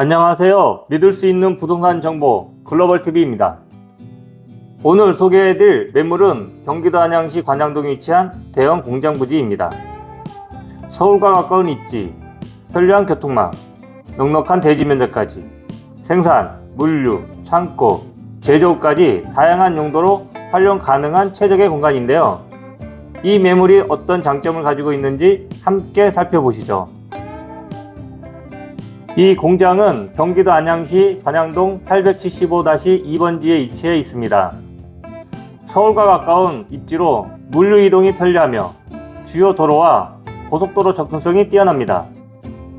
안녕하세요. 믿을 수 있는 부동산 정보 글로벌 TV입니다. 오늘 소개해드릴 매물은 경기도 안양시 관양동에 위치한 대형 공장 부지입니다. 서울과 가까운 입지, 편리한 교통망, 넉넉한 대지 면적까지 생산, 물류, 창고, 제조까지 다양한 용도로 활용 가능한 최적의 공간인데요. 이 매물이 어떤 장점을 가지고 있는지 함께 살펴보시죠. 이 공장은 경기도 안양시 관양동 875-2번지에 위치해 있습니다. 서울과 가까운 입지로 물류 이동이 편리하며 주요 도로와 고속도로 접근성이 뛰어납니다.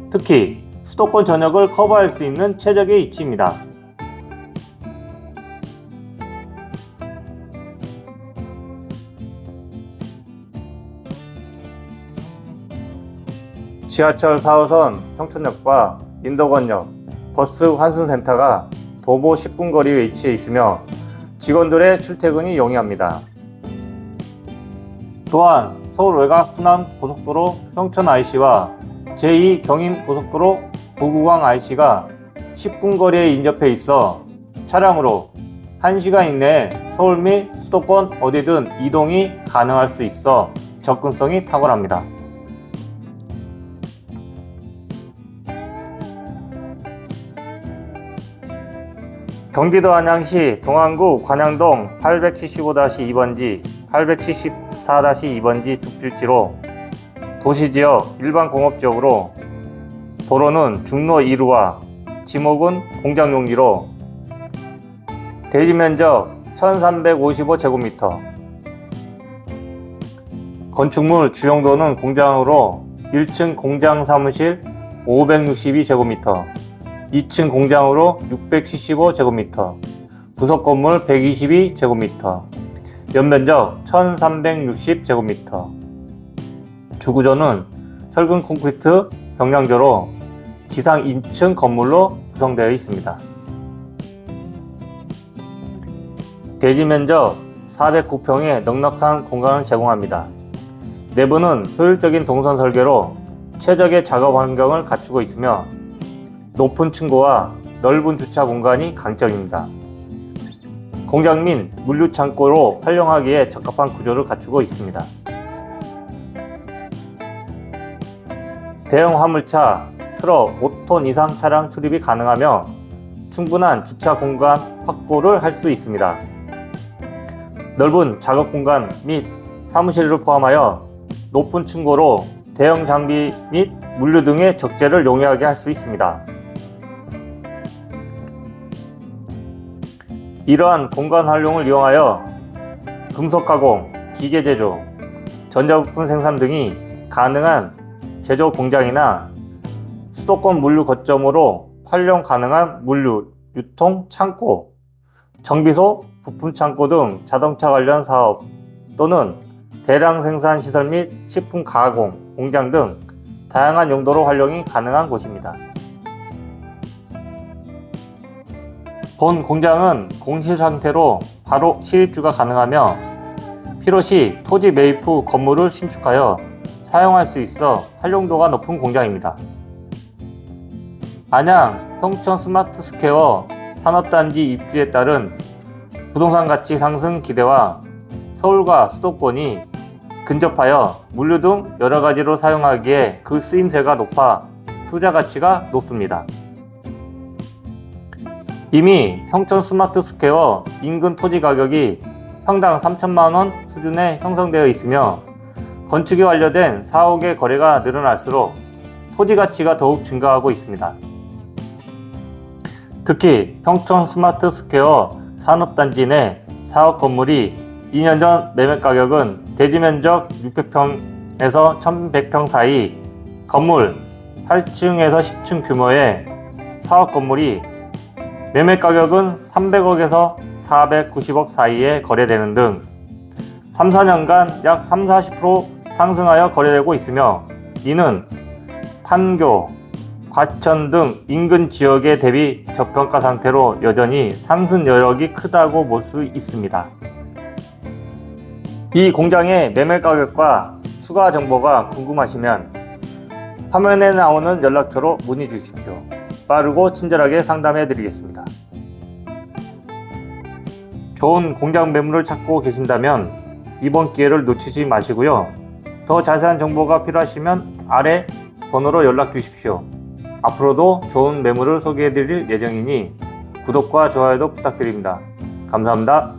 특히 수도권 전역을 커버할 수 있는 최적의 위치입니다. 지하철 4호선 평촌역과 인덕원역, 버스 환승센터가 도보 10분 거리에 위치해 있으며 직원들의 출퇴근이 용이합니다. 또한 서울 외곽 순환 고속도로 평촌 IC와 제2 경인 고속도로 부구광 IC가 10분 거리에 인접해 있어 차량으로 1시간 이내에 서울 및 수도권 어디든 이동이 가능할 수 있어 접근성이 탁월합니다. 경기도 안양시 동안구 관양동 875-2번지, 874-2번지 두 필지로 도시지역 일반 공업지역으로 도로는 중로 2루와 지목은 공장 용지로 대지 면적 1355제곱미터. 건축물 주용도는 공장으로 1층 공장 사무실 562제곱미터 2층 공장으로 675제곱미터, 부속 건물 122제곱미터, 연면적 1360제곱미터. 주구조는 철근 콘크리트 경량조로 지상 2층 건물로 구성되어 있습니다. 대지 면적 409평의 넉넉한 공간을 제공합니다. 내부는 효율적인 동선 설계로 최적의 작업 환경을 갖추고 있으며 높은 층고와 넓은 주차 공간이 강점입니다. 공장 및 물류 창고로 활용하기에 적합한 구조를 갖추고 있습니다. 대형 화물차, 트럭 5톤 이상 차량 출입이 가능하며 충분한 주차 공간 확보를 할 수 있습니다. 넓은 작업 공간 및 사무실을 포함하여 높은 층고로 대형 장비 및 물류 등의 적재를 용이하게 할 수 있습니다. 이러한 공간 활용을 이용하여 금속 가공, 기계 제조, 전자부품 생산 등이 가능한 제조 공장이나 수도권 물류 거점으로 활용 가능한 물류, 유통, 창고, 정비소, 부품 창고 등 자동차 관련 사업 또는 대량 생산 시설 및 식품 가공, 공장 등 다양한 용도로 활용이 가능한 곳입니다. 본 공장은 공실 상태로 바로 실입주가 가능하며 필요시 토지 매입 후 건물을 신축하여 사용할 수 있어 활용도가 높은 공장입니다. 안양 평촌 스마트 스퀘어 산업단지 입주에 따른 부동산 가치 상승 기대와 서울과 수도권이 근접하여 물류 등 여러 가지로 사용하기에 그 쓰임새가 높아 투자 가치가 높습니다. 이미 평촌 스마트 스퀘어 인근 토지 가격이 평당 3천만 원 수준에 형성되어 있으며 건축이 완료된 사옥의 거래가 늘어날수록 토지 가치가 더욱 증가하고 있습니다. 특히 평촌 스마트 스퀘어 산업단지 내 사업 건물이 2년 전 매매 가격은 대지 면적 600평에서 1100평 사이 건물 8층에서 10층 규모의 사업 건물이 매매 가격은 300억에서 490억 사이에 거래되는 등 3, 4년간 약 3, 40% 상승하여 거래되고 있으며 이는 판교, 과천 등 인근 지역에 대비 저평가 상태로 여전히 상승 여력이 크다고 볼 수 있습니다. 이 공장의 매매 가격과 추가 정보가 궁금하시면 화면에 나오는 연락처로 문의 주십시오. 빠르고 친절하게 상담해 드리겠습니다. 좋은 공장 매물을 찾고 계신다면 이번 기회를 놓치지 마시고요. 더 자세한 정보가 필요하시면 아래 번호로 연락 주십시오. 앞으로도 좋은 매물을 소개해 드릴 예정이니 구독과 좋아요도 부탁드립니다. 감사합니다.